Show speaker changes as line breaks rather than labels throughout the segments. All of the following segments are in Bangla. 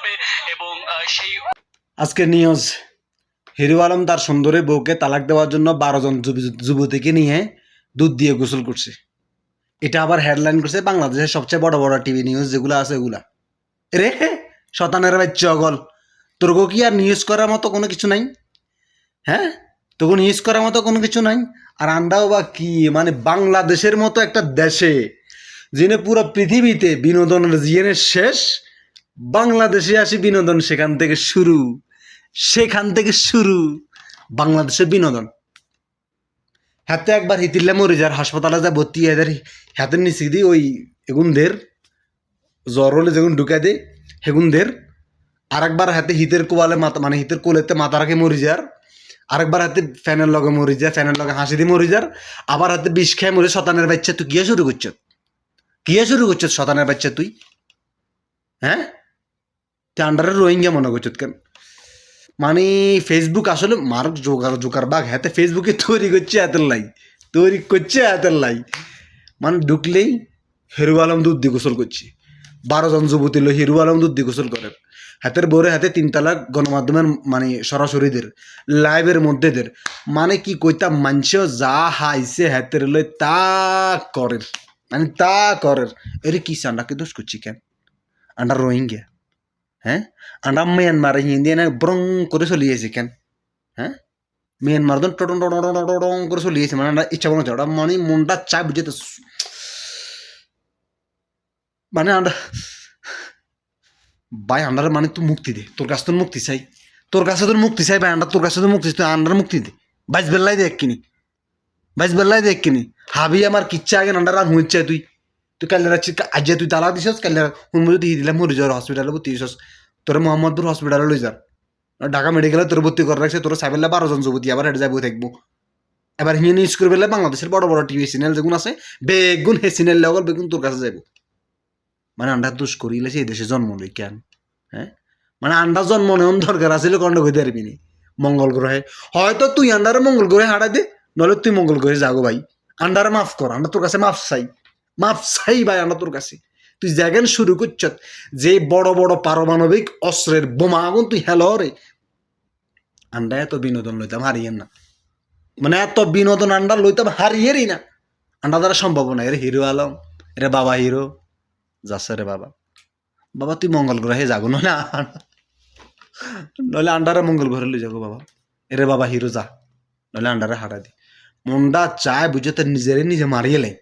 যাবে এবং সেই
আজকে নিউজ হিরো আলম তার সুন্দরী বউকে তালাক দেওয়ার জন্য বারো জন যুবতীকে নিয়ে দুধ দিয়ে গোসল করছে। এটা আবার হেডলাইন করছে বাংলাদেশের সবচেয়ে বড় বড় টিভি নিউজ যেগুলো আছে ওগুলা। রে শতানের বাচ্চা অগল। তোর কি আর নিউজ করার মতো কোনো কিছু নাই? হ্যাঁ? তোকে নিউজ করার মতো কোনো কিছু নাই? আর আমরাও বা কি? মানে বাংলাদেশের মতো একটা দেশে, যিনি পুরো পৃথিবীতে বিনোদনের জিয়েনের শেষ বাংলাদেশে আসি বিনোদন সেখান থেকে শুরু। সেখান থেকে শুরু বাংলাদেশের বিনোদন। হাতে একবার হিতিল্লা মরে যার হাসপাতালে যা ভর্তি যার হাতের নিচে দিয়ে ওই এগুনদের, জ্বর হলে যেগুন ঢুকাই দে হেগুনদের আরেকবার হাতে হিতের কোয়ালে মাথা মানে হিতের কোলেতে মাথা রাখে মরি যার আরেকবার হাতে ফ্যানের লগে মরি যায় ফ্যানের লগে হাসি দিয়ে মরি যার আবার হাতে বিষ খেয়ে মরে শতানের বাচ্চা, তুই কিয়ে শুরু করছ? কিয়ে শুরু করছ শতানের বাচ্চা তুই? হ্যাঁ? আন্ডারে রোহিঙ্গা মনে করছ? কেন মানে ফেসবুক আসলে মার্ক জোকার জোকার বাঘ। হাতে ফেসবুকে তৈরি করছে এতের লাই। তৈরি করছে এতের লাই। মানে ঢুকলেই হিরু আলম দুধ দিয়ে গোসল করছে। বারো জন যুবতী লো হিরু আলম দুধ দিয়ে গোসল করে। হাতের বোরে হাতে তিনতলা গণমাধ্যমের মানে সরাসরিদের, লাইভের মধ্যেদের মানে কি কইতাম মানছ যা হাইছে হাতের লই তা করের। মানে তা করের। এরে কি সান্ডাকে দোষ করছি কেন? Under Rohingya. আন্ডা মিয়ানমার হিন্দি না ব্রং করে চলিয়েছে কেন হ্যাঁ মিয়ানমার তো টটং টটং টটং টটং করে চলিয়েছে মানে আমরা ইচ্ছা মনে মানে মনটা চাই বুঝতে মানে আমরা ভাই আন্ডার মানে তুই মুক্তি দে তোর কাছে তোর মুক্তি চাই তোর কাছে তোর মুক্তি চাই ভাই আন্ডার তোর কাছে তোর মুক্তি তুই আন্ডার মুক্তি দে বাইশ বেল্লাই দে কিনি বাইশ বেল্লাই দে কিনি হাবি আমার কিচ্ছা আগে আন্ডার আর হুঁচ্ছে তুই তুই কাল রাত্রি আজ তুই তালা দিছস কাল হুন মধ্যে দিয়ে দিলাম মরে যাওয়ার হসপিটালে ভর্তি হইছস তোর মোহাম্মদপুর হসপিটালে লই যার ঢাকা মেডিকেলে তোর ভর্তি করে রাখছে তোর সাইবেলা বারো জন যুবতী আবার হেঁটে যাব থাকব এবার হিয়ে নিউজ করে পেলে বাংলাদেশের বড় বড় টিভি চ্যানেল যেগুলো আছে বেগুন হে চ্যানেল লগল বেগুন তোর কাছে যাব মানে আন্ডার দোষ করিলে সেই দেশে জন্ম লই কেন? হ্যাঁ? মানে আন্ডার জন্ম নেওয়ার দরকার আছিল কন্ড কইতে পারবি নি। মঙ্গল গ্রহে। হয়তো তুই আন্ডারে মঙ্গল গ্রহে হারাই দে নলে তুই মঙ্গল গ্রহে যাগো ভাই। আন্ডারে মাফ কর আন্ডার তোর কাছে মাফ চাই। মাফ চাই ভাই আন্ডার তোর কাছে। তুই জায়গান শুরু করছ, যে বড় বড় পারমাণবিক অস্ত্রের বোমা আগুন, তুই হেলো রে। আন্ডা এত বিনোদন লইতাম, হারিয়েন না। মানে এত বিনোদন আন্ডা লইতাম, হারিয়েরই না। আন্ডা দ্বারা সম্ভব না, এর হিরো আলম, এরে বাবা হিরো। যাচ্ছে রে বাবা। বাবা, তুই মঙ্গল গ্রহে যাগো আ- নইলে আন্ডারে মঙ্গল গ্রহে লই যাগো বাবা। এরে বাবা, হিরো যা। নইলে আন্ডারে হারা দি। মনটা চায় বুঝে তোর নিজেরে নিজে মারিয়ে লাই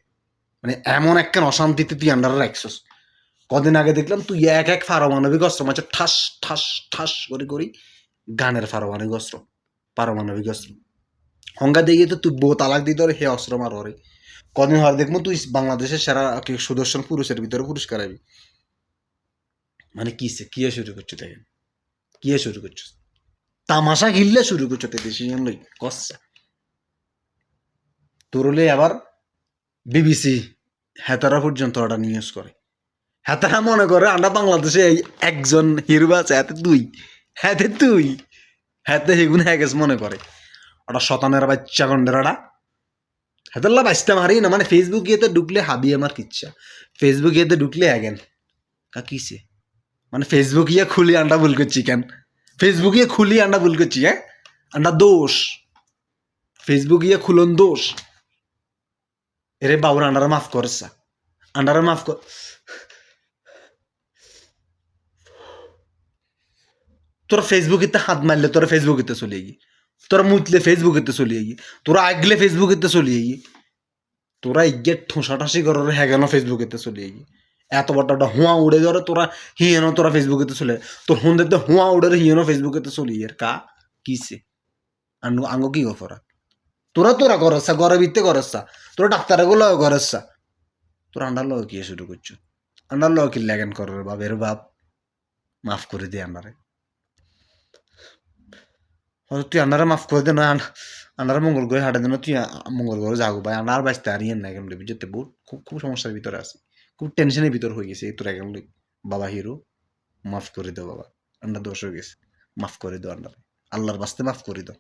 মানে এমন একখান অশান্তিতে তুই আন্ডারে রাখছস। কদিন আগে দেখলাম তুই এক এক পারমাণবিক অস্ত্র মাঝে ঠাস ঠাস ঠাস করে করি গানের পারমাণবিক অস্ত্র পারমাণবিক অস্ত্র। হঙ্গা দিয়ে তো তুই বউ তালাক দিতে হে অস্ত্র মার রে কদিন হওয়ার দেখব তুই বাংলাদেশের সেরা কি সুদর্শন পুরুষের ভিতরে পুরস্কার আবি মানে কিসে কিয়ে শুরু করছ দেখেন? কি শুরু করছ? তামাশা গিললে শুরু করছ তে ডিসিশন লই কষা তোরলে আবার বিবিসি হেতারা পর্যন্ত ওটা নিউজ করে। হেতারা মনে করে, আমরা বাংলাদেশে একজন হিরো আছে, হাতে তুই হাতে তুই হাতে হেগুন হ্যাগেস মনে করে। ওটা শতানের বাচ্চা গন্ডেরাটা হেতাল্লা বাঁচতে মারি না মানে ফেসবুক ইয়েতে ঢুকলে হাবি আমার কিচ্ছা। ফেসবুক ইয়েতে ঢুকলে অ্যাগেন কা কিসে? মানে ফেসবুক ইয়ে খুলি আন্ডা ভুল করছি কেন? ফেসবুক ইয়ে খুলি আন্ডা ভুল করছি হ্যাঁ? আন্ডা দোষ। ফেসবুক ইয়ে খুলন দোষ। এরে বাবুর আন্ডারে মাফ করছা আন্ডারে মাফ কর তোর ফেসবুকেতে হাত মারলে তোরা ফেসবুকেতে চলে গিয়ে তোরা মুতলে ফেসবুকেতে চলে গিয়ে তোরা আগলে ফেসবুকেতে চলে গিয়ে তোরা ইগে ঠোঁসাঠাসি করার হ্যাঁ ফেসবুকেতে চলে গিয়ে এত বড় একটা হুয়া উড়ে যাওয়ার তোরা হিয়েন তোরা ফেসবুকেতে চলে তোর হুন দেখতে হুয়া উড়ে হিয়েন ফেসবুকেতে চলে গিয়ে কা কিসে আঙ্গ আঙ্গ কি গফরা তোরা তোরা করসা ভিত্তে করসা, তোরা ডাক্তারে গুলো করসা। তোরা আন্ডার লগ কি শুরু করছ? আন্ডার লগ কি লেগেন করার বাপ এর বাপ? মাফ করে দে আন্ডারে তুই আন্ডারে মাফ করে দে, নয় আন্ডারে মঙ্গল গ্রহে হাঁটা দেন তুই মঙ্গল গ্রহে যাগো ভাই। আন্ডার বাঁচতে ইয়েন না কেমন বুঝতে বহুত, খুব খুব সমস্যার ভিতরে আছে। খুব টেনশনের ভিতর হয়ে গেছে তোর এখন বাবা হিরো, মাফ করে দাও বাবা। আন্ডার দোষ হয়ে গেছে, মাফ করে দাও আন্ডারে আল্লাহর বাস্তে মাফ করে দাও।